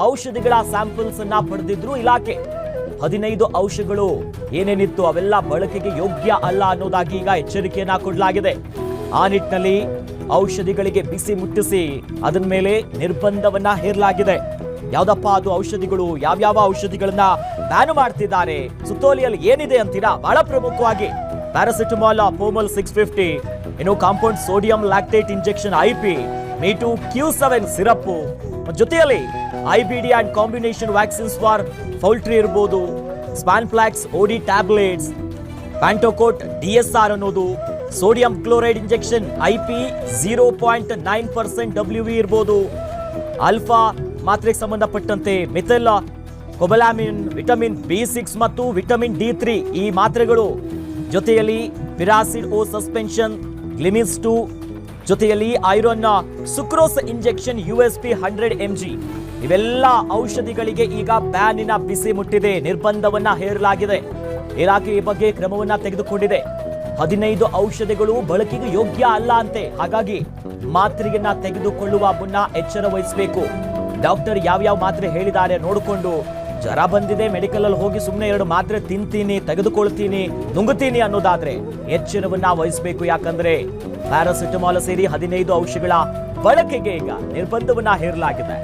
ಔಷಧಿಗಳ ಸ್ಯಾಂಪಲ್ಸ್ ಅನ್ನ ಪಡೆದಿದ್ರು ಇಲಾಖೆ. ಹದಿನೈದು ಔಷಧಗಳು ಏನೇನಿತ್ತು ಅವೆಲ್ಲ ಬಳಕೆಗೆ ಯೋಗ್ಯ ಅಲ್ಲ ಅನ್ನೋದಾಗಿ ಈಗ ಎಚ್ಚರಿಕೆಯನ್ನ ಕೊಡಲಾಗಿದೆ. ಆ ನಿಟ್ಟಿನಲ್ಲಿ ಔಷಧಿಗಳಿಗೆ ಬಿಸಿ ಮುಟ್ಟಿಸಿ ಅದನ್ ಮೇಲೆ ನಿರ್ಬಂಧವನ್ನ ಹೇರಲಾಗಿದೆ. ಯಾವ್ದಪ್ಪ ಅದು ಔಷಧಿಗಳು? ಯಾವ್ಯಾವ ಔಷಧಿಗಳನ್ನ ಬ್ಯಾನ್ ಮಾಡ್ತಿದ್ದಾರೆ? ಸುತ್ತೋಲಿಯಲ್ಲಿ ಏನಿದೆ ಅಂತೀರಾ? ಬಹಳ ಪ್ರಮುಖವಾಗಿ. ಪ್ಯಾರಾಸಿಟಮಾಲ್ ಫೋಮಲ್ ಸಿಕ್ಸ್ ಫಿಫ್ಟಿ ಇನ್ನು compound sodium lactate injection I P meet Q seven syrup ಜೊತೆಯಲ್ಲಿ I B D and combination vaccines for poultry ಇರ್ಬೋದು Spanflox OD tablets Pantocot D S R ಅನ್ನೋದು sodium chloride injection I P zero point nine percent W V ಇರ್ಬೋದು alpha ಮಾತ್ರೆಗೆ ಸಂಬಂಧಪಟ್ಟಂತೆ ಮಿಥೆಲ್ ಕೊಬಲಾಮಿನ್ vitamin B six ಮತ್ತು vitamin D three ಈ ಮಾತ್ರೆಗಳು ಜೊತೆಯಲ್ಲಿ ಪಿರಾಸಿಡ್ ಓ ಸಸ್ಪೆನ್ಷನ್ ಗ್ಲಿಮಿಸ್ ಟು, ಜೊತೆಯಲ್ಲಿ iron sucrose injection U S P hundred M G. ಇವೆಲ್ಲ ಔಷಧಿಗಳಿಗೆ ಈಗ ಬ್ಯಾನಿನ ಬಿಸಿ ಮುಟ್ಟಿದೆ, ನಿರ್ಬಂಧವನ್ನ ಹೇರಲಾಗಿದೆ. ಇಲಾಖೆ ಈ ಬಗ್ಗೆ ಕ್ರಮವನ್ನ ತೆಗೆದುಕೊಂಡಿದೆ. ಹದಿನೈದು ಔಷಧಿಗಳು ಬಳಕೆಗೆ ಯೋಗ್ಯ ಅಲ್ಲ ಅಂತೆ. ಹಾಗಾಗಿ ಮಾತ್ರೆಯನ್ನ ತೆಗೆದುಕೊಳ್ಳುವ ಮುನ್ನ ಎಚ್ಚರ ವಹಿಸಬೇಕು. ಡಾಕ್ಟರ್ ಯಾವ್ಯಾವ ಮಾತ್ರೆ ಹೇಳಿದ್ದಾರೆ ನೋಡಿಕೊಂಡು ಜ್ವರ ಬಂದಿದೆ ಮೆಡಿಕಲ್ ಅಲ್ಲಿ ಹೋಗಿ ಸುಮ್ಮನೆ ಎರಡು ಮಾತ್ರೆ ತಿಂತೀನಿ, ತೆಗೆದುಕೊಳ್ತೀನಿ, ನುಂಗುತ್ತೀನಿ ಅನ್ನೋದಾದ್ರೆ ಎಚ್ಚರವನ್ನ ವಹಿಸಬೇಕು. ಯಾಕಂದ್ರೆ ಪ್ಯಾರಾಸಿಟಮಾಲ್ ಸೇರಿ ಹದಿನೈದು ಔಷಧಿಗಳ ಬಳಕೆಗೆ ಈಗ ನಿರ್ಬಂಧವನ್ನ ಹೇರಲಾಗಿದೆ.